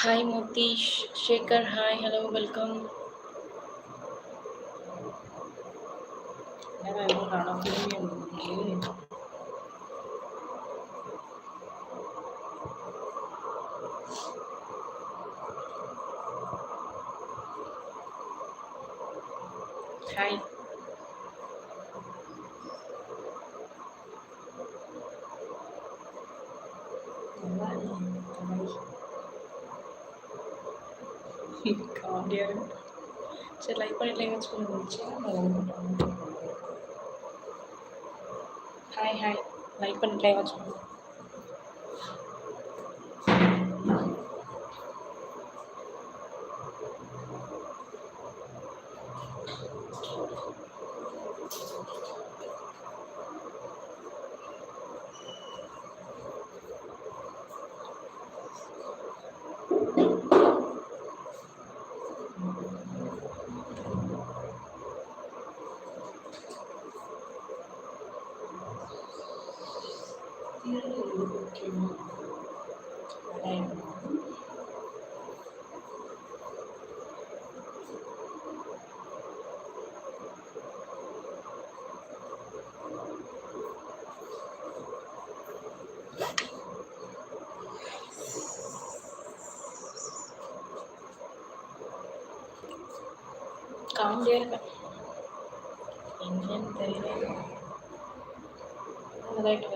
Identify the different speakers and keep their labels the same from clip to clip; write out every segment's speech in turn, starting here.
Speaker 1: Hi Mutheesh Shekar hi hello welcome
Speaker 2: என்னடா இன்னும் காணோம் திரும்பியும் வந்து
Speaker 1: ஹாய்
Speaker 2: நல்லா இல்லை காமெடியாக இருக்கு
Speaker 1: சரி லைக் பண்ணிட்டு லைக் வச்சு பண்ணுச்சு ஹாய் ஹாய் லைக் பண்ணிட்டு லைக் காமெடியாக இருப்பேன் என்னன்னு தெரியல லைட்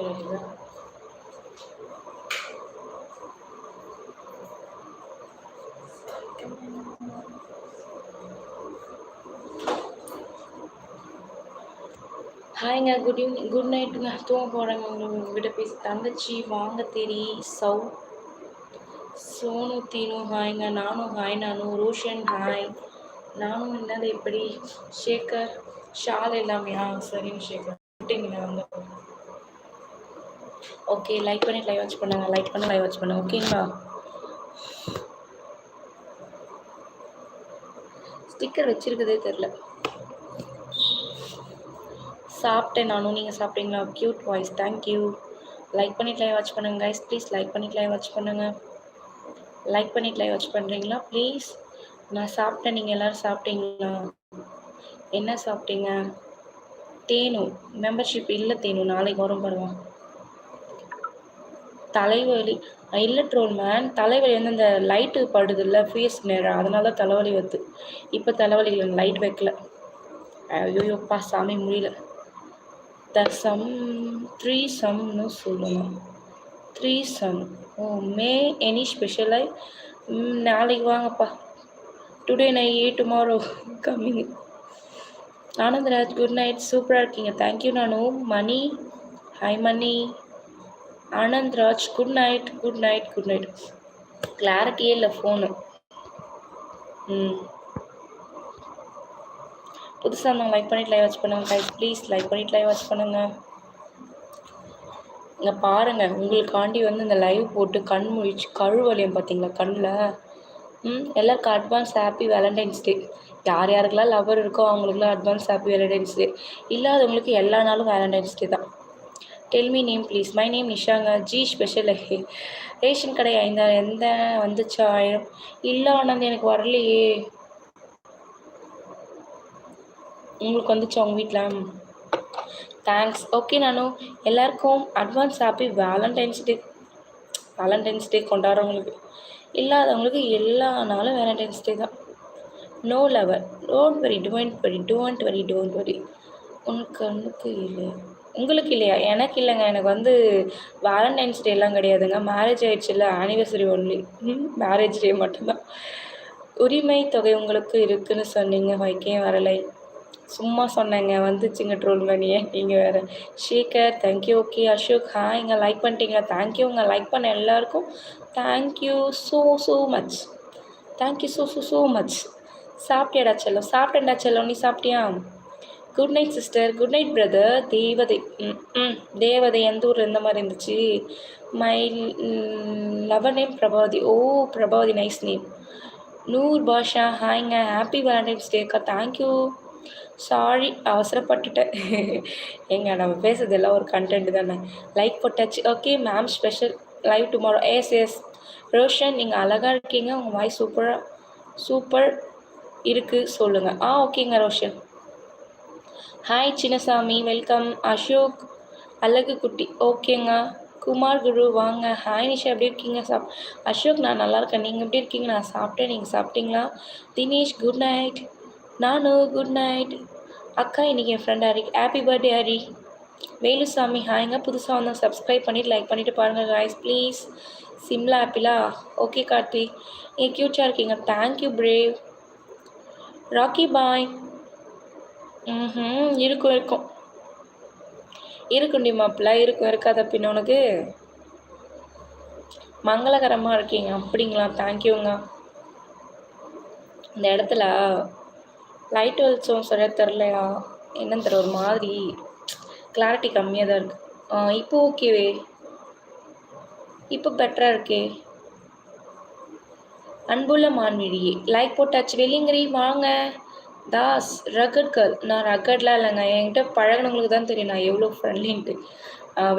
Speaker 1: ஹாய்ங்க குட் ஈவினிங் குட் நைட்டுங்க தூங்க போகிறேங்க உங்கள்கிட்ட பேசி தங்கச்சி வாங்க தெரி சௌ சோனு தீனு ஹாய்ங்க நானும் ஹாய் நானும் ரோஷன் ஹாய் நானும் என்னது எப்படி? ஷேகர் ஷால் எல்லாமையா சரிங்க ஷேகர். விட்டீங்களா வந்து. ஓகே லைக் பண்ணி லைவ் வாட்ச் பண்ணுங்க. லைக் பண்ணி லைவ் வாட்ச் பண்ணுங்க. ஓகேங்களா ஸ்டிக்கர் வச்சிருக்கதே தெரில சாப்பிட்டேன் நானும். நீங்கள் சாப்பிட்டீங்களா? Cute voice thank you like பண்ணிட்டு லைவ் வாட்ச் பண்ணுங்க கைஸ் ப்ளீஸ் லைக் பண்ணிட்டு லைவ் வாட்ச் பண்ணுங்க. லைக் பண்ணிட்டு லைவ் வாட்ச் பண்ணுறீங்களா ப்ளீஸ் நான் சாப்பிட்டேன். நீங்கள் எல்லோரும் சாப்பிட்டீங்களா? என்ன சாப்பிட்டீங்க? தேனு. மெம்பர்ஷிப் இல்லை தேனு. நாளைக்கு வரும் பாருங்க. தலைவலி. இல்லை ட்ரோல் மேன் தலைவலி வந்து அந்த லைட்டு படுது இல்லை ஃபேஸ் நேரம் அதனால தான் தலைவலி வருது. இப்போ தலைவலி இல்லை. லைட் வைக்கல. ஐயோப்பா சாமி முடியல. த சம் த்ரீ சம்னு சொல்லணும் த்ரீ சம் ஓ மே எனி ஸ்பெஷலை நாளைக்கு வாங்கப்பா. Today night a tomorrow coming Anandraj good night சூப்பராக இருக்கீங்க. தேங்க்யூ நானு Mani hi Mani Anandraj good night good night good night கிளாரிட்டியே இல்லை ஃபோனு ம் புதுசாக இருந்தவங்க லைக் பண்ணிட்டு லைவ் வாட்ச் பண்ணுங்கள் கைஸ் ப்ளீஸ் லைக் பண்ணிட்டு லைவ் வாட்ச் பண்ணுங்கள் இங்கே பாருங்கள் உங்களுக்காண்டி வந்து இந்த லைவ் போட்டு கண் முழிச்சு கழுவலையும் பார்த்தீங்களா கண்ணில்? எல்லாருக்கும் அட்வான்ஸ் ஹாப்பி வேலண்டைன்ஸ் டே யார் யாருக்கெல்லாம் லவர் இருக்கோ அவங்களுக்குலாம் அட்வான்ஸ் ஹாப்பி வேலண்டைன்ஸ் டே இல்லாதவங்களுக்கு எல்லா நாளும் வேலண்டைன்ஸ் டே தான். Tell me name please my name Nishanka. G special ration கடை ஐந்தா எந்த வந்துச்சா? ஆயிரம் இல்லை ஆனந்த் எனக்கு வரலையே. உங்களுக்கு வந்துச்சா உங்கள் வீட்டில் தேங்க்ஸ் ஓகே நானும் எல்லாருக்கும் advance happy Valentine's day Valentine's day கொண்டாடுறவங்களுக்கு. இல்லாதவங்களுக்கு எல்லா நாளும் வேலண்டைன்ஸ் டே தான். No lover don't worry don't worry don't worry don't worry உனக்கு கண்ணுக்கு இல்லை. உங்களுக்கு இல்லையா? எனக்கு இல்லைங்க. எனக்கு வந்து வேலண்டைன்ஸ் டேலாம் கிடையாதுங்க. மேரேஜ் ஆயிடுச்சுல்ல ஆனிவர்சரி ஒன்லி மேரேஜ் டே மட்டும்தான். உரிமை தொகை உங்களுக்கு இருக்குன்னு சொன்னீங்க. வைக்கே வரலை. சும்மா சொன்னேங்க வந்துச்சுங்க ட்ரோல் பண்ணியே நீங்கள் வேறு. Shekar thank you okay Ashok hi இங்கே லைக் பண்ணிட்டீங்களா? தேங்க்யூ உங்கள் லைக் பண்ண எல்லாருக்கும் thank you so so much thank you so so so much சாப்பிட்டியாடா செல்லம்? சாப்பிட்டேன்டா செல்லம் நீ சாப்பிட்டியா? Good night sister good night brother தேவதை. ம் ம். தேவதை எந்த ஊரில் எந்த மாதிரி இருந்துச்சு? My lover name Prabhavathi. Oh Prabhavathi nice name Noor Basha ஹாய்ங்க happy Valentine's டேக்கா தேங்க்யூ சாரி அவசரப்பட்டுட்டேன். ஏங்க நம்ம பேசுறது எல்லாம் ஒரு கண்டென்ட் தானே. லைக் போட்டாச்சு. Okay ma'am special live tomorrow yes yes Roshan நீங்கள் அழகாக இருக்கீங்க. உங்கள் வாய் சூப்பராக சூப்பர் இருக்குது சொல்லுங்கள் ஆ ஓகேங்க ரோஷன். ஹாய் சின்னசாமி. வெல்கம் அசோக் அழகு குட்டி. ஓகேங்க குமார் குரு வாங்க. ஹாய் நிஷா. எப்படி இருக்கீங்க? சாப் அசோக் நான் நல்லா இருக்கேன். நீங்கள் எப்படி இருக்கீங்க? நான் சாப்பிட்டேன். நீங்கள் சாப்பிட்டீங்களா? தினேஷ் குட் நைட் நானும் குட் நைட் அக்கா இன்றைக்கி என் friend Hari. Happy birthday Hari. Velusamy ஹாய்ங்க புதுசாக வந்து சப்ஸ்கிரைப் பண்ணிவிட்டு லைக் பண்ணிவிட்டு பாருங்கள் காய்ஸ் ப்ளீஸ் சிம்லா ஆப்பிளா ஓகே கார்த்தி. நீங்கள் க்யூட்டாக இருக்கீங்க. தேங்க்யூ பிரேவ் ராக்கி பாய் ம் இருக்கும் இருக்கும். இருக்குண்டி மாப்பிள்ள இருக்கும் இருக்காத பின்ன உனக்கு. மங்களகரமாக இருக்கீங்க. அப்படிங்களா? தேங்க்யூங்க இந்த இடத்துல லைட் வெளிச்சம் சரியாக தெரிலையா என்னன்னு தெரியல ஒரு மாதிரி கிளாரிட்டி கம்மியாக தான் இருக்குது இப்போ ஓகேவே இப்போ பெட்டராக இருக்கே. அன்புள்ள மான்விழியே லைக் போட்டாச்சு வெளிங்கிரி வாங்க. தாஸ் ரகட் கேர்ள் நான் ரகட்லாம் இல்லைங்க என்கிட்ட பழகினவங்களுக்கு தான் தெரியும் நான் எவ்வளோ ஃப்ரெண்ட்லின்ட்டு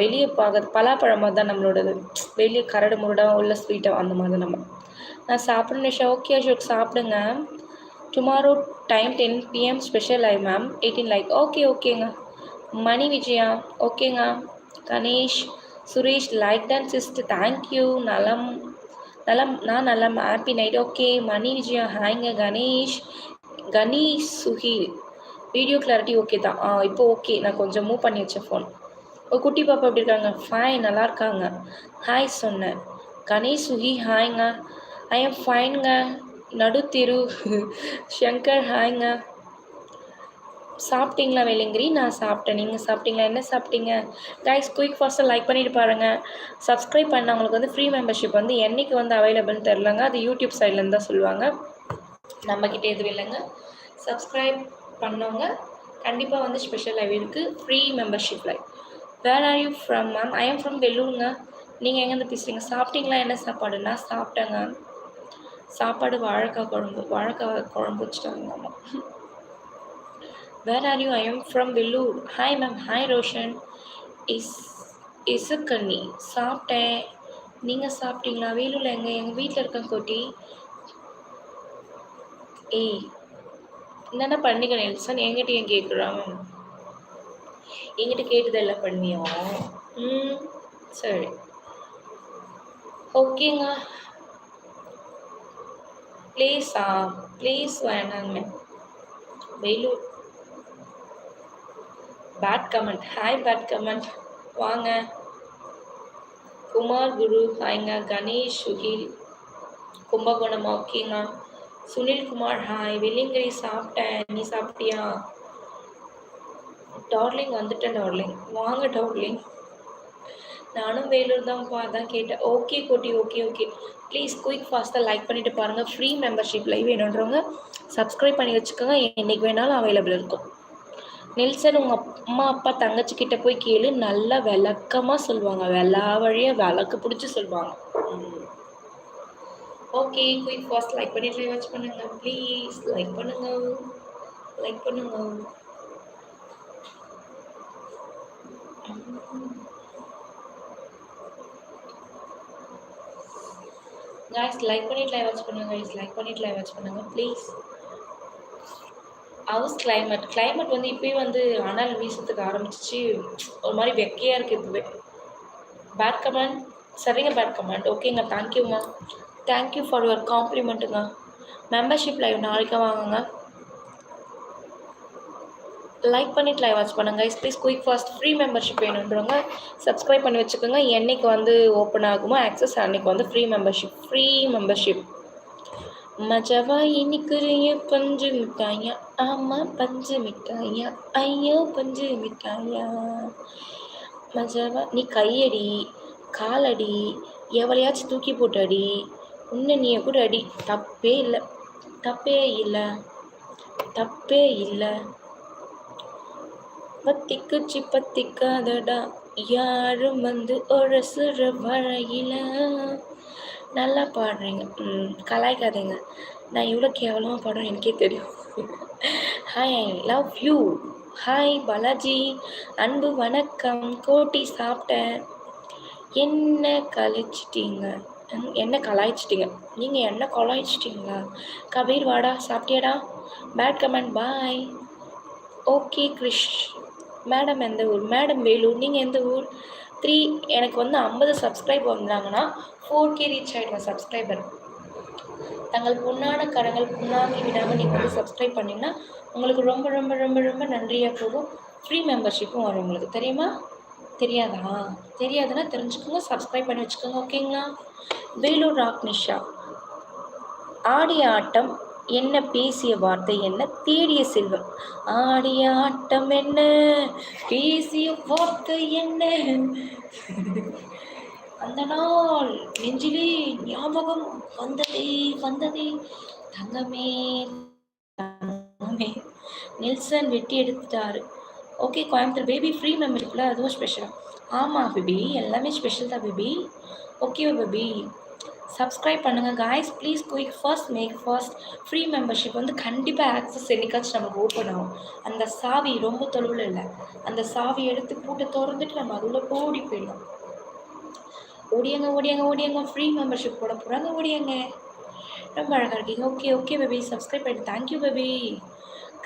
Speaker 1: வெளியே பார்க்கறது பலாப்பழமாக தான் நம்மளோடது. வெளியே கரடு முருடாக உள்ள ஸ்வீட்டாக அந்த மாதிரி தான் நம்ம. நான் சாப்பிடணும் நிஷா. ஓகே அசோக் சாப்பிடுங்க. Tomorrow time ten PM special I ma'am eighteen like okay ஓகேங்க மணி விஜயா ஓகேங்க Ganesh Suresh like done sister thank you நலம் நலம் நான் நலம். Happy night okay Mani Vijaya ஹாய்ங்க Ganesh Ganesh Suhil. Video clarity okay தான். ஆ இப்போ ஓகே நான் கொஞ்சம் மூவ் பண்ணி வச்சேன் ஃபோன் ஓ குட்டி பாப்பா எப்படி இருக்காங்க? ஃபைன் நல்லா இருக்காங்க. ஹாய் சொன்னேன். கணேஷ் சுஹி ஹாய்ங்க ஐ எம் ஃபைனுங்க நடுத்திரு. ஷங்கர் ஹாய்ங்க சாப்பிட்டீங்களா வேலைங்கிரி நான் சாப்பிட்டேன். நீங்கள் சாப்பிட்டீங்களா? என்ன சாப்பிட்டீங்க? கைஸ் குயிக் ஃபாஸ்ட்டாக லைக் பண்ணிட்டு பாருங்கள் சப்ஸ்கிரைப் பண்ணவங்களுக்கு வந்து ஃப்ரீ மெம்பர்ஷிப் வந்து என்றைக்கு வந்து அவைலபிள்னு தெரிலங்க அது யூடியூப் சைட்லேருந்து தான் சொல்லுவாங்க. நம்மக்கிட்ட எதுவும் இல்லைங்க. சப்ஸ்கிரைப் பண்ணவங்க கண்டிப்பாக வந்து ஸ்பெஷல் லைவ் இருக்குது free membership live where are you from ma'am I am from வெள்ளூருங்க நீங்கள் எங்கேருந்து பேசுகிறீங்க சாப்பிட்டீங்களா? என்ன சாப்பாடு நான் சாப்பிட்டேங்க. சாப்பாடு வாழைக்காய் குழம்பு வாழைக்காய் குழம்பு வச்சுட்டாங்க அம்மா where are you I am from Vellore hi ma'am hi Roshan is இசுக்கண்ணி சாப்பிட்டேன். நீங்கள் சாப்பிட்டீங்களா? வேலூரில் எங்கே? எங்கள் வீட்டில் இருக்கேன் கோட்டி. ஏய் என்னென்ன பண்ணிக்க நெல்சன்? என்கிட்ட ஏன் கேட்குறான் என்கிட்ட கேட்டுதெல்லாம் பண்ணியா? ம் சரி. ஓகேங்க. ப்ளீஸா ப்ளீஸ் வேணாங்க. Vellore bad comment hi bad comment வாங்க. குமார் குரு ஹாய்ங்க. கணேஷ் சுகில். கும்பகோணம் ஓகேங்க சுனில்குமார் ஹாய் வெள்ளிங்கிரி சாப்பிட்டேன். நீ சாப்பிட்டியா? டார்லிங் வந்துட்டேன் டார்லிங் வாங்க டார்லிங் நானும் வேலூர் தான்ப்பா அதான் கேட்டேன். Okay Kotti okay okay please quick ஃபாஸ்ட்டாக லைக் பண்ணிவிட்டு பாருங்கள் ஃப்ரீ மெம்பர்ஷிப் லைவ் வேணுன்றவங்க சப்ஸ்கிரைப் பண்ணி வச்சுக்கோங்க. என்றைக்கு வேணாலும் அவைலபிள் இருக்கும். நெல்சன் உங்கள் அம்மா அப்பா தங்கச்சிக்கிட்ட போய் கேளு. நல்லா விளக்கமாக சொல்லுவாங்க. வெள்ளா வழியாக விளக்கு பிடிச்சி சொல்லுவாங்க. ஓகே குயிக் ஃபாஸ்ட் லைக் பண்ணிட்டு வாட்ச் பண்ணுங்க. ப்ளீஸ் லைக் பண்ணுங்க. லைக் பண்ணுங்க. கைஸ் லைக் பண்ணிட்டு லைவ் வாட்ச் பண்ணுங்க கைஸ் லைக் பண்ணிட்டு லைவ் வாட்ச் பண்ணுங்க ப்ளீஸ் ஹவுஸ் கிளைமேட் கிளைமேட் வந்து இப்போயும் வந்து அனல் வீசத்துக்கு ஆரம்பிச்சிச்சு. ஒரு மாதிரி வெக்கையாக இருக்குது இப்போவே. பேட் கமெண்ட் சரிங்க பேட் கமெண்ட் ஓகேங்க தேங்க்யூம்மா தேங்க்யூ ஃபார் யுவர் காம்ப்ளிமெண்ட்டுங்க மெம்பர்ஷிப் லைவ் நாளைக்கு வாங்குங்க. லைக் பண்ணிட்டு லைவ் வாட்ச் பண்ணுங்க. Please quick fast free membership வேணுன்றவங்க சப்ஸ்கிரைப் பண்ணி வச்சுக்கோங்க. என்னைக்கு வந்து ஓப்பன் ஆகுமோ ஆக்சஸ் அன்னைக்கு வந்து ஃப்ரீ மெம்பர்ஷிப் ஃப்ரீ மெம்பர்ஷிப் மஜவா இனிக்குரிய பஞ்சு மிட்டாயா? ஆமாம் பஞ்சு மிட்டாயா? ஐயோ பஞ்சு மிட்டாயா? மஜவா நீ கையடி காலடி எவளையாச்சும் தூக்கி போட்டு அடி உன்னை நீ கூட அடி. தப்பே இல்லை. தப்பே இல்லை. தப்பே இல்லை. பத்திக்கு பத்திக்காதடா யாரும் வந்து ஒரு சிறு நல்லா பாடுறீங்க. ம் கலாய்க்காதீங்க. நான் இவ்வளோ கேவலமாக பாடுறேன் எனக்கே தெரியும். Hi I love you hi Balaji. அன்பு வணக்கம். கோட்டி சாப்பிட்டேன். என்ன கழிச்சிட்டீங்க என்ன கலாய்ச்சிட்டீங்க? நீங்கள் என்ன கலாய்ச்சிட்டிங்களா? கபீர் வாடா சாப்பிட்டியாடா? Bad comment bye okay Krish madam எந்த ஊர்? மேடம் வேலூர். நீங்கள் எந்த ஊர்? த்ரீ எனக்கு வந்து ஐம்பது சப்ஸ்கிரைப் வந்தாங்கன்னா ஃபோர் கே ரீச் ஆகிடுவேன் சப்ஸ்கிரைபர் தங்கள் பொன்னான கரங்கள் புண்ணாக்கி விடாமல் நீங்கள் வந்து சப்ஸ்கிரைப் பண்ணிங்கன்னா உங்களுக்கு ரொம்ப ரொம்ப ரொம்ப ரொம்ப நன்றியாக போகும். ஃப்ரீ மெம்பர்ஷிப்பும் வரும் உங்களுக்கு. தெரியுமா? தெரியாதா? தெரியாதுன்னா தெரிஞ்சுக்கோங்க சப்ஸ்கிரைப் பண்ணி வச்சுக்கோங்க ஓகேங்களா வேலூர் ராக்னிஷா ஆடி ஆட்டம் என்ன பேசிய வார்த்தை என்ன? தேடிய செல்வம். ஆடிய ஆட்டம் என்ன? பேசிய வார்த்தை என்ன? அந்த நாள் நெஞ்சிலே ஞாபகம் வந்ததே வந்ததே. தங்கமே தங்கமே. நெல்சன் வெட்டி எடுத்துட்டாரு. ஓகே கோயம்புத்தூர். பேபி ஃப்ரீ மெமரிக்குள்ள அதுவும் ஸ்பெஷலாக ஆமாம் பேபி. எல்லாமே ஸ்பெஷல் தான் பேபி. ஓகேவா பேபி? சப்ஸ்கிரைப் பண்ணுங்கள் guys please quick first make first free membership வந்து கண்டிப்பாக ஆக்சஸ் என்னைக்காச்சும் நமக்கு ஓப்பன் ஆகும். அந்த சாவி ரொம்ப தொலைவில் இல்லை. அந்த சாவி எடுத்து பூட்டை திறந்துட்டு நம்ம அதுள்ளே ஓடி போயிடலாம். ஓடியங்க ஓடியாங்க ஓடியங்க. ஃப்ரீ மெம்பர்ஷிப் போட போகிறாங்க ஓடியங்க. ரொம்ப அழகாக இருக்கீங்க. ஓகே ஓகே பேபி சப்ஸ்கிரைப் பண்ணி thank you baby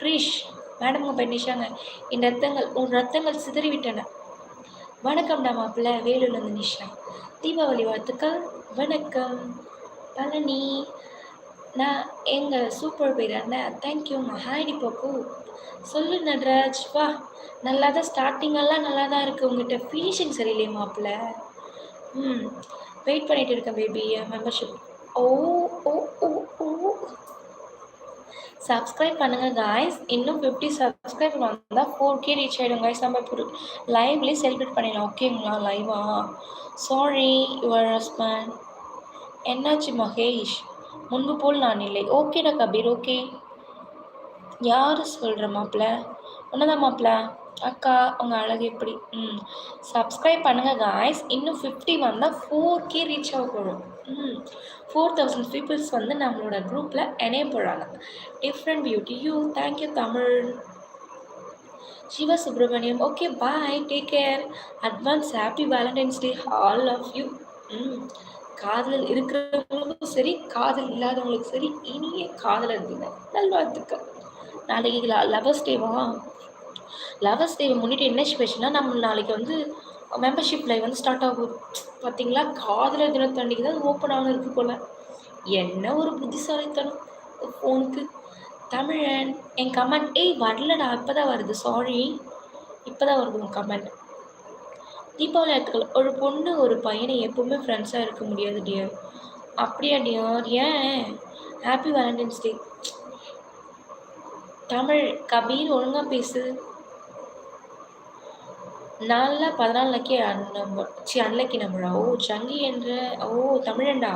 Speaker 1: Krish madam உங்கள் பண்ணிஷாங்க என் ரத்தங்கள் உன் ரத்தங்கள் சிதறிவிட்டன. வணக்கம்டா மாப்பிள்ள. வேலூர்லேருந்து நிஷா. தீபாவளி வாழ்த்துக்கள். வணக்கம். பழனி. நான் எங்கள் சூப்பர் பேர் அண்ணன் தேங்க்யூ மஹாடி பாப்பு சொல்லு நட்ராஜ். வா. நல்லா தான் ஸ்டார்டிங்கெல்லாம் நல்லா தான் இருக்குது உங்கள்கிட்ட ஃபினிஷிங் சரியில்லையே மாப்பிள்ள. ம். வெயிட் பண்ணிகிட்டு இருக்கேன் baby membership oh oh oh oh. Subscribe பண்ணுங்கள் காய்ஸ் இன்னும் ஃபிஃப்டி சப்ஸ்கிரைப் வந்தால் ஃபோர் கே ரீச் ஆகிடும் காய்ஸ் நம்ம இப்போ லைவ்லேயே செலிப்ரேட் பண்ணிடலாம். ஓகேங்களா லைவா சாரி யுவர் ஹஸ்பண்ட் என்னாச்சு மகேஷ்? முன்பு போல் நான் இல்லை. ஓகேடா கபீர். ஓகே யார் சொல்கிற மாப்பிள்ள ஒன்றுதான் மாப்பிள்ள அக்கா உங்கள் அழகு எப்படி? ம். சப்ஸ்கிரைப் பண்ணுங்கள் காய்ஸ் இன்னும் ஃபிஃப்டி வந்தால் ஃபோர் கே ரீச் ஆக போகிறோம் ஃபோர் தௌசண்ட் பீப்புள்ஸ் வந்து நம்மளோட குரூப்பில் இணையப்படுறாங்க different beauty you thank you Tamil Siva Subramaniam okay bye take care advance happy valentine's day all of you hmm. காதல் இருக்கிறவங்களுக்கும் சரி காதல் இல்லாதவங்களுக்கும் சரி இனிய காதலர் இருந்தீங்க நல்வாழ்த்துக்கள். நாளைக்கு லவர்ஸ் டேவா? லவர்ஸ் டேவை முன்னிட்டு என்ன ஸ்பெஷல்னால் நம்ம நாளைக்கு வந்து மெம்பர்ஷிப் லைவ் வந்து ஸ்டார்ட் ஆகும் பார்த்தீங்களா காதலர் தினத்தன்னைக்கு தான் ஓப்பன் ஆக இருக்கு போல். என்ன ஒரு புத்திசாலித்தனம். ஃபோனுக்கு தமிழன் என் கமெண்ட் ஏய் வரலடா இப்போ தான் வருது. சாரி இப்போ தான் வருது உன் கமெண்ட் தீபாவளி ஆத்துக்கள் ஒரு பொண்ணு ஒரு பையனை எப்பவுமே ஃப்ரெண்ட்ஸாக இருக்க முடியாது டியர் அப்படியா டியர் ஏன்? Happy valentine's day Tamil Kabir ஒழுங்காக பேசு. நாளில் பதினாலு லக்கி நம்பர் சி அன்லக்கி நம்பரா? ஓ சங்கி என்ற ஓ தமிழண்டா?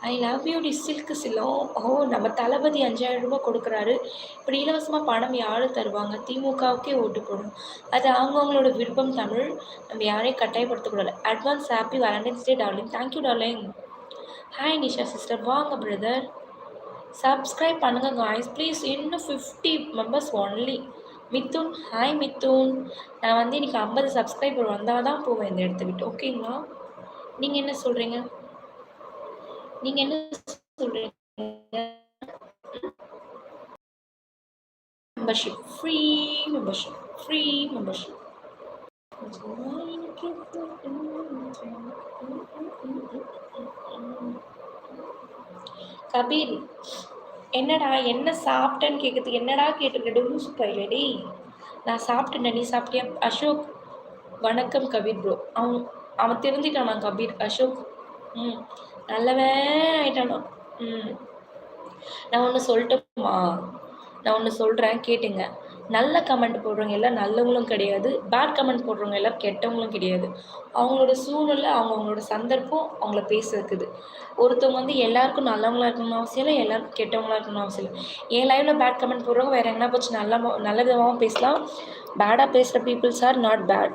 Speaker 1: ஐ லவ் யூ டி சில்க்கு சிலம் ஓ நம்ம தளபதி அஞ்சாயிரம் ரூபாய் கொடுக்குறாரு. இப்படி இலவசமாக பணம் யார் தருவாங்க? திமுகவுக்கே ஓட்டு போடும். அது அவங்கவுங்களோட விருப்பம் தமிழ். நம்ம யாரையும் கட்டாயப்படுத்தக்கூடாது advance happy valentine's day darling thank you darling hi Nisha sister வாங்க பிரதர் சப்ஸ்கிரைப் பண்ணுங்கள் காய்ஸ் ப்ளீஸ் இன்னும் fifty members only Mithun hi Mithun நான் வந்து இன்றைக்கி ஐம்பது சப்ஸ்கிரைபர் வந்தால் தான் போவேன் இந்த இடத்த விட்டு. ஓகேங்களா நீங்கள் என்ன சொல்கிறீங்க நீங்கள் என்ன சொல்கிறீங்க membership free membership free membership Kabir என்னடா என்ன சாப்பிட்டேன்னு கேட்குறதுக்கு என்னடா கேட்டிருக்க? லூசு பையலடி நான் சாப்பிட்டேன் நீ சாப்பிட்டியா? அசோக் வணக்கம் கபீர் ப்ரோ அவன் அவன் திருந்திட்டானா கபீர்? அசோக் ம் நல்லவன் ஆயிட்டானா? ம். நான் ஒன்று சொல்லட்டுமா? நான் ஒன்று சொல்கிறேன் கேட்டுங்க. நல்ல கமெண்ட் போடுறவங்க எல்லாம் நல்லவங்களும் கிடையாது. பேட் கமெண்ட் போடுறவங்க எல்லாம் கெட்டவங்களும் கிடையாது. அவங்களோட சூழ்நிலை அவங்கவுங்களோட சந்தர்ப்பம் அவங்கள பேச வைக்குது ஒருத்தவங்க வந்து எல்லாருக்கும் நல்லவங்களா இருக்கணும்னு அவசியம் இல்லை எல்லாருக்கும் கெட்டவங்களா இருக்கணும்னு அவசியம் இல்லை. என் லைவில் பேட் கமெண்ட் போடுறவங்க வேறு எங்கன்னா போச்சு நல்ல நல்ல விதமாகவும் பேசலாம். பேடாக பேசுகிற பீப்புள்ஸ் ஆர் நாட் பேட்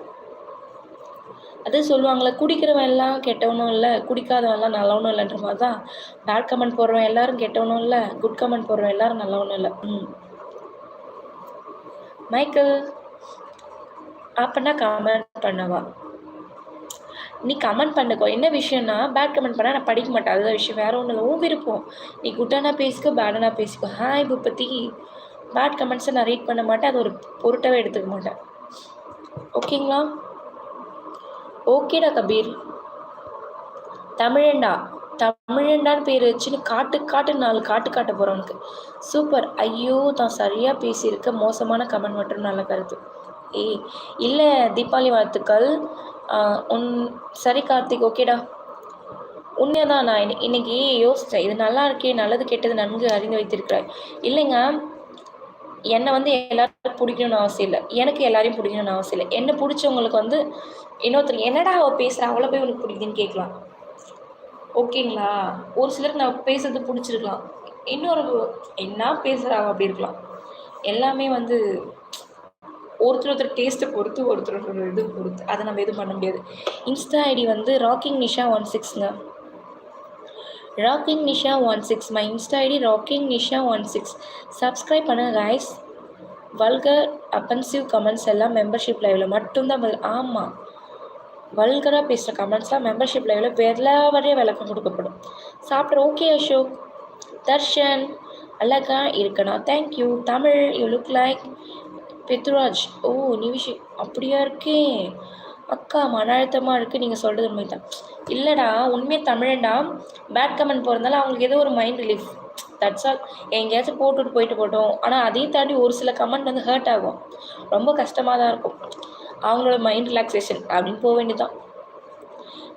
Speaker 1: அது சொல்லுவாங்களே குடிக்கிறவன் எல்லாம் கெட்டவனும் இல்லை குடிக்காதவன் எல்லாம் நல்லவனும் இல்லைன்ற மாதிரி தான். பேட் கமெண்ட் போடுறவன் எல்லாரும் கெட்டவனும் இல்லை குட் கமெண்ட் போடுறவன் எல்லாரும் நல்லவனும் இல்லை. ம். மைக்கேல் அப்படின்னா கமெண்ட் பண்ணவா? நீ கமெண்ட் பண்ணுக்கோ. என்ன விஷயம்னா பேட் கமெண்ட் பண்ணால் நான் படிக்க மாட்டேன். அதுதான் விஷயம். வேறு ஒன்றும் இல்லை. உன் விருப்பம். நீ குட்டானா பேசிக்கோ பேடனா பேசிக்கோ. ஹாய் பூபதி. பேட் கமெண்ட்ஸை நான் ரீட் பண்ண மாட்டேன். அது ஒரு பொருட்டாகவே எடுத்துக்க மாட்டேன். ஓகேங்களா ஓகேடா கபீர். தமிழண்டா. தமிழண்டான்னு பேர் வச்சுன்னு காட்டு காட்டு நாலு காட்டு காட்ட போகிறவனுக்கு சூப்பர். ஐயோ தான் சரியாக பேசியிருக்க. மோசமான கமெண்ட் மட்டும் நல்ல கருத்து. ஏய் இல்லை தீபாவளி வாழ்த்துக்கள். உன் சரி கார்த்திக் ஓகேடா. உண்மையாக தான் நான் இன்னை- இன்னைக்கு யோசித்தேன் இது நல்லா இருக்கே நல்லது கெட்டது நன்கு அறிந்து வைத்திருக்கிறாய். இல்லைங்க என்னை வந்து எல்லாரும் பிடிக்கணும்னு அவசியம் இல்லை. எனக்கு எல்லாரையும் பிடிக்கணும்னு அவசியம் இல்லை. என்னை பிடிச்சவங்களுக்கு வந்து இன்னொருத்தர் என்னடா அவள் பேசுகிறா அவளை போய் உனக்கு பிடிக்குதுன்னு கேட்கலாம். ஓகேங்களா? ஒரு சிலருக்கு நான் பேசுறது பிடிச்சிருக்கலாம். இன்னொரு என்ன பேசுகிறாங்க அப்படி இருக்கலாம். எல்லாமே வந்து ஒருத்தர் ஒருத்தர் டேஸ்ட்டை பொறுத்து ஒருத்தர் இது பொறுத்து. அதை நம்ம எதுவும் பண்ண முடியாது. இன்ஸ்டா ஐடி வந்து rocking Nisha one சிக்ஸ்ங்க rocking Nisha one six my insta ID rocking Nisha one six subscribe பண்ணுங்க கைஸ் வல்கர் அப்பன்சிவ் கமெண்ட்ஸ் எல்லாம் மெம்பர்ஷிப் லைவில் மட்டும்தான் பதில் ஆமாம் வல்கராக பேசுகிற கமெண்ட்ஸ்லாம் மெம்பர்ஷிப் லைவில் எல்லா வரையும் விளக்கம் கொடுக்கப்படும். சாப்பிட்ற ஓகே அசோக். தர்ஷன் அழகா இருக்கணும். Thank you Tamil you look like Pethuraj ஓ நிவிஷி அப்படியா இருக்கே? அக்கா மன அழுத்தமாக இருக்குது நீங்கள் சொல்கிறது உண்மை தான் இல்லைடா உண்மையாக தமிழண்டா பேட் கமெண்ட் போகிறதுனால அவங்களுக்கு ஏதோ ஒரு மைண்ட் ரிலீஃப் தட்ஸ் ஆல் எங்கேயாச்சும் போட்டுட்டு போயிட்டு போட்டோம் ஆனால் அதையும் தாண்டி ஒரு சில கமெண்ட் வந்து ஹர்ட் ஆகும். ரொம்ப கஷ்டமாக தான் இருக்கும். அவங்களோட மைண்ட் ரிலாக்ஸேஷன் அப்படின்னு போக வேண்டியதுதான்.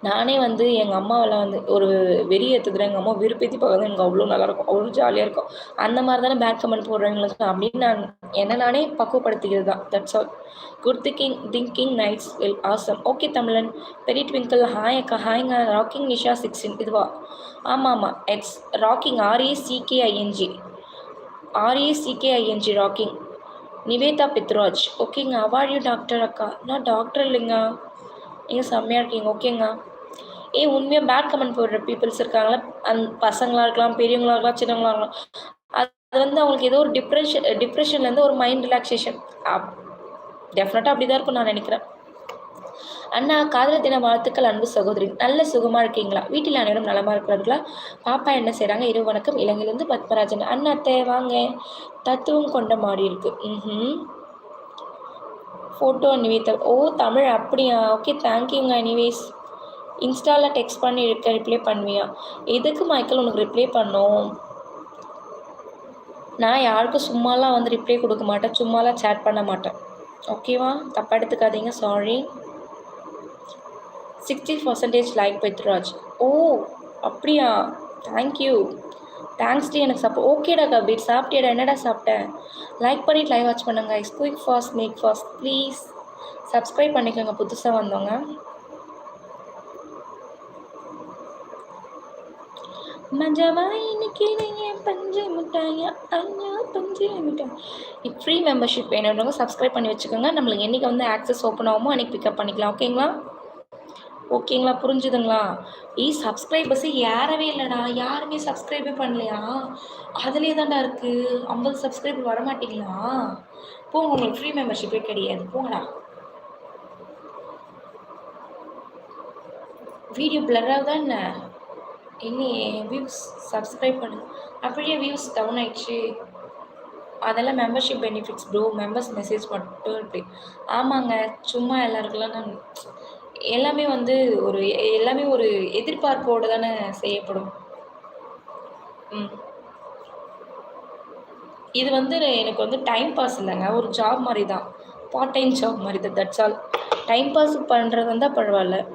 Speaker 1: நானே வந்து எங்கள் அம்மாவெல்லாம் வந்து ஒரு வெறி ஏற்றுதுல எங்கள் அம்மா விருப்பத்தி பார்க்கறது எனக்கு அவ்வளோ நல்லாயிருக்கும் அவ்வளோ ஜாலியாக இருக்கும். அந்த மாதிரி தானே பேக் கமெண்ட் போடுறவங்களுக்கு அப்படின்னு நான் என்ன நானே பக்குவப்படுத்திக்கிறது தான். That's all good thinking thinking nights well awesome okay தமிழன். பெரிய ட்விங்கிள் ஹாய் அக்கா. ஹாய்ங்க ராக்கிங் நிஷா சிக்ஸ்டின் இதுவா? ஆமாம் ஆமாம் it's rocking ஆர்ஏசிகேஐஎன்ஜி ஆர்ஏசிகேஐஎன்ஜி rocking Nivetha Pithraj. ஓகேங்க அவார்டு டாக்டர் அக்கா? நான் டாக்டர் இல்லைங்க. நீங்கள் செம்மையாக இருக்கீங்க ஓகேங்க. ஏ உண்மையாக பேட் கமெண்ட் போடுற பீப்புள்ஸ் இருக்காங்களா? அந் பசங்களாக இருக்கலாம் பெரியவங்களா இருக்கலாம் சின்னவங்களா இருக்கலாம். அது வந்து அவங்களுக்கு ஏதோ ஒரு டிப்ரெஷன் டிப்ரெஷன்லேருந்து ஒரு மைண்ட் ரிலாக்ஸேஷன் டெஃபினட்டாக அப்படி தான் இருக்கும் நான் நினைக்கிறேன். அண்ணா காதலர் தின வாழ்த்துக்கள் அன்பு சகோதரி. நல்ல சுகமாக இருக்கீங்களா? வீட்டில் அனைவரும் நலமாக இருக்கிறார்களா? பாப்பா என்ன செய்கிறாங்க இரு வணக்கம். இலங்கையிலேருந்து பத்மராஜன். அண்ணா அத்தை வாங்க. தத்துவம் கொண்ட மாடி இருக்கு. ம் ஃபோட்டோ நிவேதா ஓ தமிழ் அப்படியா? ஓகே தேங்க்யூங்க எனிவேஸ் இன்ஸ்டாவில் டெக்ஸ்ட் பண்ணி இருக்க ரிப்ளை பண்ணுவியா? எதுக்கு மைக்கேல் உனக்கு ரிப்ளை பண்ணோம்? நான் யாருக்கும் சும்மாலாம் வந்து ரிப்ளை கொடுக்க மாட்டேன். சும்மாலாம் சேட் பண்ண மாட்டேன். ஓகேவா தப்பாக எடுத்துக்காதீங்க. Sorry sixty percentage like Pethuraj ஓ அப்படியா? தேங்க்யூ தேங்க்ஸ் டி எனக்கு சப்போ ஓகேடா கபீர் சாப்பிட்டேடா என்னடா சாப்பிட்டேன்? லைக் பண்ணிட்டு லைவ் வாட்ச் பண்ணுங்க is quick fast make fast please subscribe பண்ணிக்கோங்க புதுசாக வந்தவங்க. இன்னைக்கு ஐயா மிட்டாய் ஃப்ரீ மெம்பர்ஷிப் வேணுன்றவங்க சப்ஸ்கிரைப் பண்ணி வச்சுக்கோங்க. நம்மளுக்கு என்றைக்கு வந்து ஆக்சஸ் ஓப்பன் ஆகுமோ அன்றைக்கி பிக்கப் பண்ணிக்கலாம் ஓகேங்களா ஓகேங்களா? புரிஞ்சுதுங்களா? ஈ சப்ஸ்கிரைபர்ஸே ஏறவே இல்லைடா. யாருமே சப்ஸ்கிரைபே பண்ணலையா? அதுலேயே தான்டா இருக்குது ஐம்பது சப்ஸ்கிரைபர் வர மாட்டீங்களா போங்க உங்களுக்கு ஃப்ரீ மெம்பர்ஷிப்பே கிடையாது. போங்கடா. வீடியோ பிளர் ஆகுதா என்ன? இல்லையே வியூஸ் சப்ஸ்கிரைப் பண்ணு. அப்படியே வியூஸ் டவுன் ஆயிடுச்சு. அதெல்லாம் membership benefits bro members message மட்டும் இப்படி ஆமாங்க சும்மா எல்லாருக்கெல்லாம் நான் எல்லாமே வந்து ஒரு எல்லாமே ஒரு எதிர்பார்ப்போடு தானே செய்யப்படும். ம். இது வந்து எனக்கு வந்து டைம் பாஸ் இல்லைங்க. ஒரு ஜாப் மாதிரி தான் பார்ட் டைம் ஜாப் மாதிரி தான் தட்ஸ் ஆல் டைம் பாஸ் பண்ணுறது வந்தால் பரவாயில்ல.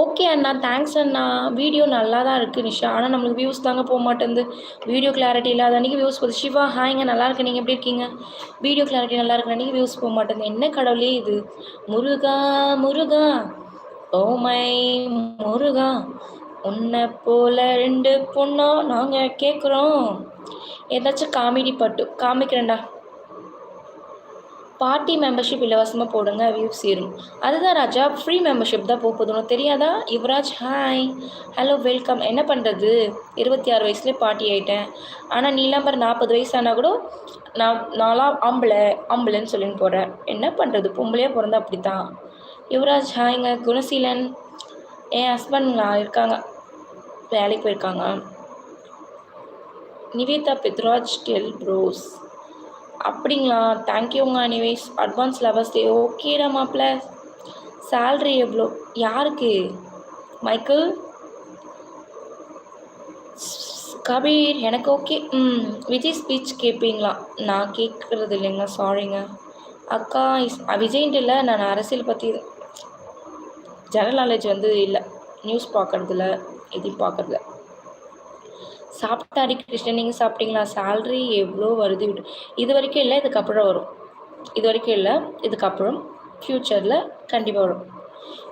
Speaker 1: ஓகே அண்ணா தேங்க்ஸ் அண்ணா. வீடியோ நல்லா தான் இருக்குது நிஷா. ஆனால் நம்மளுக்கு வியூஸ் தாங்க போக மாட்டேங்குது. வீடியோ கிளாரிட்டி இல்லாத அன்றைக்கி வியூஸ் போகுது. சிவா ஹாய்ங்க நல்லா இருக்கு நீங்கள் எப்படி இருக்கீங்க? வீடியோ கிளாரிட்டி நல்லா இருக்கு அன்றைக்கி வியூஸ் போக மாட்டேங்குது. என்ன கடவுளே இது? முருகா முருகா. Oh my Muruga. உன்னை போல ரெண்டு பொண்ணா நாங்கள் கேட்குறோம் ஏதாச்சும் காமெடி பாட்டு. காமிக்கிறேன்டா. பார்ட்டி மெம்பர்ஷிப் இலவசமாக போடுங்க வியூஸ் சேரும். அதுதான் ராஜா ஃப்ரீ மெம்பர்ஷிப் தான் போக போகுது. உனக்கு தெரியாதா? யுவராஜ் ஹாய் ஹலோ வெல்கம் என்ன பண்ணுறது இருபத்தி ஆறு வயசுலேயே பார்ட்டி ஆகிட்டேன் ஆனால் நீலாம்பர் நாற்பது வயசானால் கூட நான் நான்லாம் ஆம்பளை ஆம்பளைன்னு சொல்லின்னு போகிறேன் என்ன பண்ணுறது பொம்பளையாக பிறந்தா அப்படி தான் யுவராஜ் ஹாய்ங்க குணசீலன் என் ஹஸ்பண்ட்ங்களா இருக்காங்க. வேலைக்கு போயிருக்காங்க. நிவேதா பித்ராஜ் டெல் ப்ரோஸ். அப்படிங்களா? தேங்க்யூங்க எனிவேஸ் அட்வான்ஸ் லெவல்ஸ் டே ஓகேடா மாப்பிள்ள சேல்ரி எவ்வளோ யாருக்கு? மைக்கேல் கபீர் எனக்கு ஓகே ம் விஜய் ஸ்பீச் கேட்பீங்களா நான் கேட்குறது இல்லைங்க சாரிங்க அக்கா இஸ் விஜய்ன்ட்டு இல்லை நான் அரசியல் பற்றி ஜெனரல் நாலேஜ் வந்து இல்லை. நியூஸ் பார்க்குறதில்ல எதையும் பார்க்குறதில்ல சாப்பிட்டாடி கிருஷ்ணன் நீங்கள் சாப்பிட்டீங்களா? சேல்ரி எவ்வளோ வருது? விட்டு இது வரைக்கும் இல்லை இதுக்கப்புறம் வரும். இது வரைக்கும் இல்லை இதுக்கப்புறம் ஃப்யூச்சரில் கண்டிப்பாக வரும்.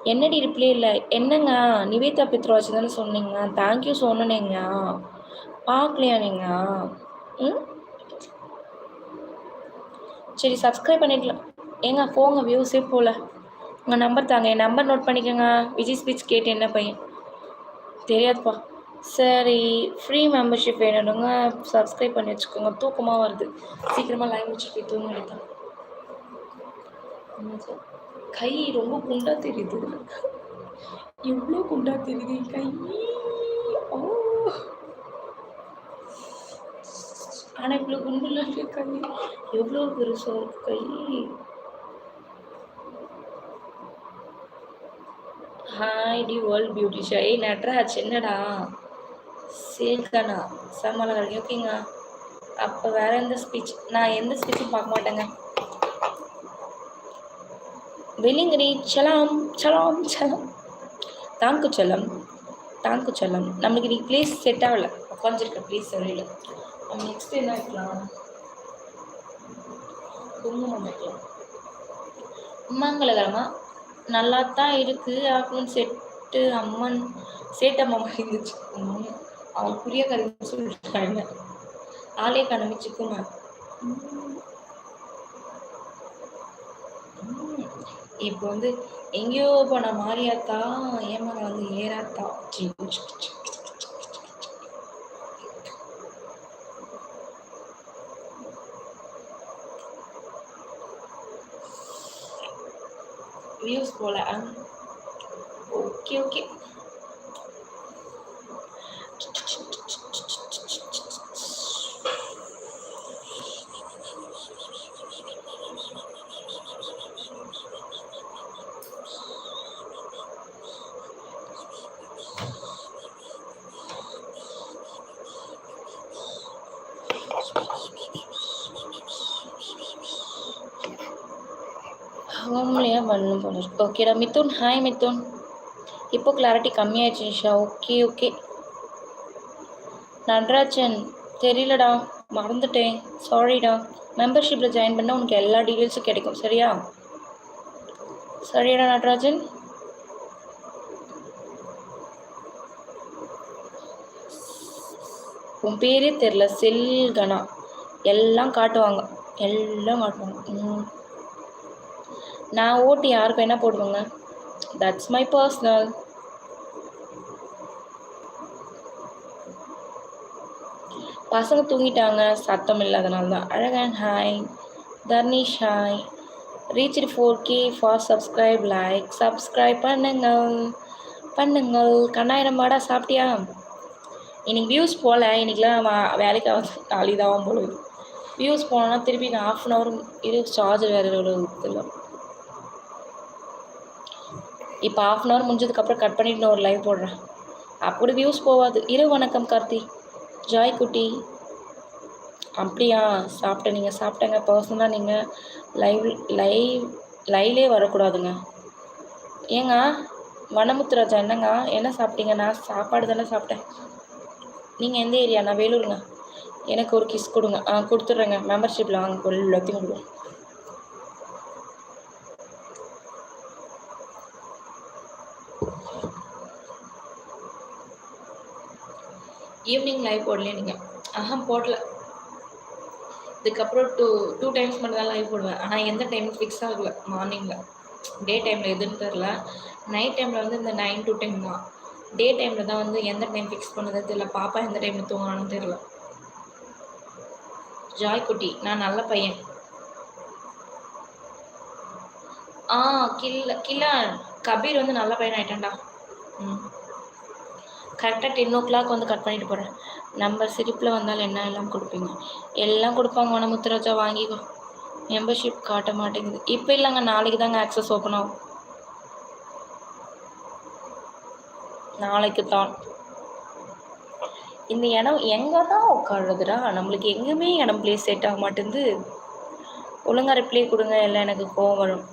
Speaker 1: என்னடி ரிப்ளே இல்லை? என்னங்க? நிவேதா பித்ராஜ் தானே சொன்னீங்க. தேங்க்யூ சொன்னேங்க பார்க்கலையா நீங்கள் ம்? சரி சப்ஸ்கிரைப் பண்ணிக்கலாம் ஏங்க போங்க வியூஸே போகல உங்கள் நம்பர் தாங்க. என் நம்பர் நோட் பண்ணிக்கோங்க. விஜய் ஸ்பீச் கேட்டு என்ன பையன்? தெரியாதுப்பா. சரி ஃப்ரீ மெம்பர்ஷிப் வேணுங்க சப்ஸ்கிரைப் பண்ணி வச்சுக்கோங்க. தூக்கமாக வருது. சீக்கிரமாக லைவ் வச்சு போய் தூங்க எடுத்தேன் கை ரொம்ப குண்டா தெரியுது எவ்வளோ குண்டா தெரியுது. கை. ஓ. ஆனால் இவ்வளோ குண்டுல இருக்கு கை. எவ்வளோ பெருசாக இருக்கு கை. ஹாய் டி வேர்ல்ட் பியூட்டிஷா ஏய் நட்ராஜ் என்னடா? சேல்கானா? சமாளம் கிடைக்கும் ஓகேங்க. அப்போ வேற எந்த ஸ்பீச் நான் எந்த ஸ்பீச்சும் பார்க்க மாட்டேங்க. வெளிங்கிரி சலாம் சலாம் சலாம். தாங்கு செல்லம் தாங்கு செல்லம் நம்மளுக்கு இன்னைக்கு ப்ளேஸ் செட் ஆகல. உட்காந்துருக்க ப்ளேஸ் வெளியில் நம்ம நெக்ஸ்ட் என்ன வைக்கலாம்? குங்குமம் வைக்கலாம். மங்களகரமா? நல்லா தான் இருக்கு. அப்படின்னு செட்டு அம்மன் சேட்டம்மா இருந்துச்சு. அவங்க புரிய கருத்து சொல்லிட்டாங்க ஆளே கணமிச்சுக்குமா இப்போ வந்து எங்கேயோ போன மாரியாத்தா ஏமா வந்து ஏறாத்தா வியூஸ் போல ஓகே ஓகே ஹோம்லேயே பண்ணணும் போல இருக்கு ஓகேடா மிதுன் ஹாய் மிதுன் இப்போ கிளாரிட்டி கம்மியாயிடுச்சு நிஷா ஓகே ஓகே நடராஜன் தெரியலடா மறந்துட்டேன் சாரிடா மெம்பர்ஷிப்பில் ஜாயின் பண்ணால் உனக்கு எல்லா டீட்டெயில்ஸும் கிடைக்கும். சரியா? சரியாடா நடராஜன் உன் பேரே தெரில செல்கனா. எல்லாம் காட்டுவாங்க. எல்லாம் காட்டுவாங்க. ம். நான் ஓட்டு யாருக்கு வேணால் போடுவேங்க. தட்ஸ் மை பர்சனல் பசங்க தூங்கிட்டாங்க சத்தம் இல்லாதனால தான். அழகன் hi Tharnish hi reach four K for subscribe like subscribe பண்ணுங்கள். பண்ணுங்கள். கண்ணாயிரம் பாடா சாப்பிட்டியா? இன்னைக்கு வியூஸ் போகல. இன்னைக்கெலாம் வேலைக்கு ஆகுது போல வியூஸ் போனோன்னா திருப்பி நான் ஆஃப் அன் ஹவர் இரு சார்ஜர் வேறு இல்லை இப்போ ஆஃப் அன் ஹவர் முடிஞ்சதுக்கப்புறம் கட் பண்ணிட்டு நான் ஒரு லைவ் போடுறேன். அப்படி வியூஸ் போகாது இரு வணக்கம் கார்த்தி. ஜாய் குட்டி. அப்படியா? சாப்பிட்டேன் நீங்கள் சாப்பிட்டேங்க. பர்சனலாக நீங்கள் லைவ் லைவ் லைவ்லே வரக்கூடாதுங்க. ஏங்க வனமுத்துராஜா என்னங்க? என்ன சாப்பிட்டீங்க? நான் சாப்பாடு தானே சாப்பிட்டேன். நீங்கள் எந்த ஏரியா நான் வேலூருங்க. எனக்கு ஒரு கிஸ் கொடுங்க. ஆ கொடுத்துட்றேங்க. மெம்பர்ஷிப்பில் வாங்க. எல்லாத்தையும் கொடுங்க. ஈவினிங் லைவ் போடலையே நீங்கள் ஆஹா போடல. இதுக்கப்புறம் டூ டூ டைம்ஸ் மட்டும் தான் லைவ் போடுவேன். ஆனால் எந்த டைம் ஃபிக்ஸ் ஆகல. மார்னிங்கில் டே டைமில் எதுன்னு தெரில நைட் டைமில் வந்து இந்த நைன் டு டென் தான். டே டைமில் தான் வந்து எந்த டைம் ஃபிக்ஸ் பண்ணது தெரியல. பாப்பா எந்த டைமில் தூங்கணும்னு தெரில ஜாய் குட்டி நான் நல்ல பையன். ஆ கில்ல கில்லா கபீர் வந்து நல்ல பையன் ஆயிட்டான்டா ம். கரெக்டாக டென் ஓ கிளாக் வந்து கட் பண்ணிட்டு போகிறேன் நம்பர் சிரிப்பில் வந்தால் என்ன எல்லாம் கொடுப்பீங்க? எல்லாம் கொடுப்பாங்க. உன முத்துராஜா வாங்கிக்கோ. மெம்பர்ஷிப் காட்ட மாட்டேங்குது. இப்போ இல்லைங்க நாளைக்கு தாங்க ஆக்சஸ் ஓப்பன் ஆகும். நாளைக்கு தான். இந்த இடம் எங்கே தான் உட்காடுறதுடா நம்மளுக்கு எங்கேயுமே இடம் பிளேஸ் செட் ஆக மாட்டேங்குது. ஒழுங்கா ரிப்ளை கொடுங்க எல்லாம் எனக்கு கோவம் வரும்.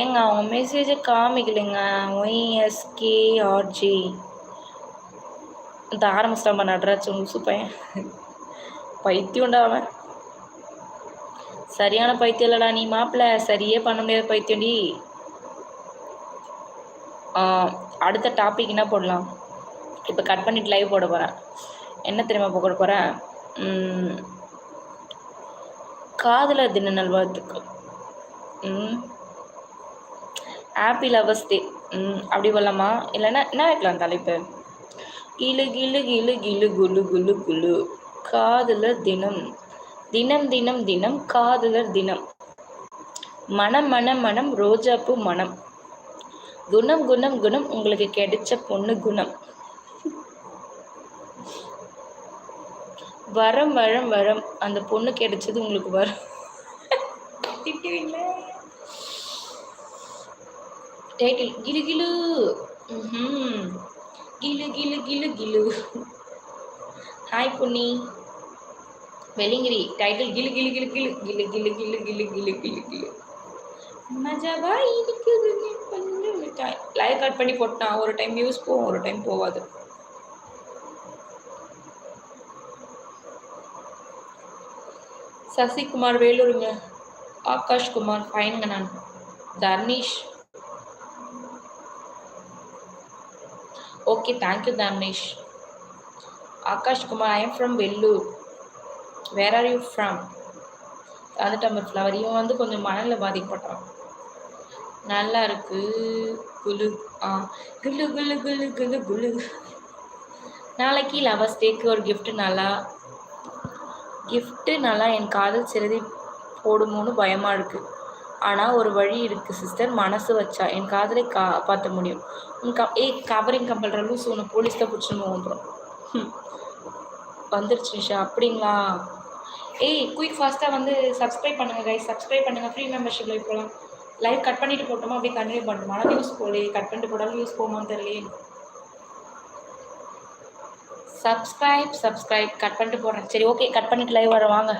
Speaker 1: ஏங்க அவங்க மெசேஜை காமிக்கலைங்க. ஒய்எஸ்கே ஆர்ஜி இந்த ஆரம்பிச்சிட்டாம்பா நடராஜ் லூசு பையன் பைத்தியம்டா அவன்? சரியான பைத்தியம் இல்லடா நீ மாப்பிள்ள சரியே பண்ண முடியாத பைத்தியம்டி அடுத்த டாபிக் என்ன போடலாம்? இப்போ கட் பண்ணிட்டு லைவ் போட போகிறேன் என்ன தெரியுமா போட போகிறேன் காதலர் தின நல்வாழ்த்துக்கள். ஹாப்பி லவர்ஸ் டே ம் அப்படி போடலாமா? இல்லைன்னா என்ன வைக்கலாம் தலைப்பு? கிளு கிளு கிளு கிளு குலு குலு குலு காதலர் தினம். தினம் தினம் தினம் காதலர் தினம். மனம் மனம் மனம் ரோஜாப்பூ மனம். குணம் குணம் குணம் உங்களுக்கு கிடைச்ச பொண்ணு குணம். வரம் வரம் வரம். அந்த பொண்ணு கிடைச்சது உங்களுக்கு வரம். திட்டுவீங்களே. டைட்டில் கிலு கிலு கிலு கிலு கிலு கிலு. ஹாய் பொன்னி வெலிங்கிரி டைட்டில் கிலு கிலு கிலு கிலு. கிலு கிலு கிலு கிலு கிலு கிலு கிலு. மஜாவா இருக்குது லைவ் கட் பண்ணி போட்டான் ஒரு டைம் வியூஸ் போகும் ஒரு டைம் போகாது சசிகுமார் வேலூருங்க. ஆகாஷ்குமார் ஃபைனுங்க நான். Tharneesh. Okay thank you Tharneesh Akash Kumar I am from Vellore where are you from அந்த டம்பர் ஃப்ளவர் இவன் வந்து கொஞ்சம் மணலில் பாதிக்கப்பட்டான். நல்லா இருக்கு. குலு ஆ குலு குலு குலு குலு குலு நாளைக்கு லவர்ஸ் டேக்கு ஒரு கிஃப்ட் நல்லா கிஃப்ட்டு நல்லா என் காதல் சிறதி போடுமோன்னு பயமாக இருக்குது ஆனால் ஒரு வழி இருக்குது சிஸ்டர் மனசு வச்சா. என் காதலை காப்பாற்ற முடியும். உன் க ஏய் கவரிங் கம்பல்ற லூஸ் உன்னை போலீஸ் தான் பிடிச்சின்னு அப்புறம் வந்துருச்சு நிஷா. அப்படிங்களா? ஏய் குயிக் ஃபாஸ்ட்டாக வந்து சப்ஸ்கிரைப் பண்ணுங்கள் கைஸ் சப்ஸ்கிரைப் பண்ணுங்கள் ஃப்ரீ மெம்பர்ஷிப் லைவ் போகலாம் லைவ் கட் பண்ணிட்டு போட்டோமா? அப்படியே கண்டினியூ பண்ணுறோம் ஆனால் வியூஸ் போகலையே கட் பண்ணிட்டு போட்டாலும் வியூஸ் போகுமான்னு தெரியலையே. சப்ஸ்கிரைப் சப்ஸ்கிரைப் கட் பண்ணிட்டு போடுறேன். சரி ஓகே கட் பண்ணிட்டு லைவ் வர வாங்க.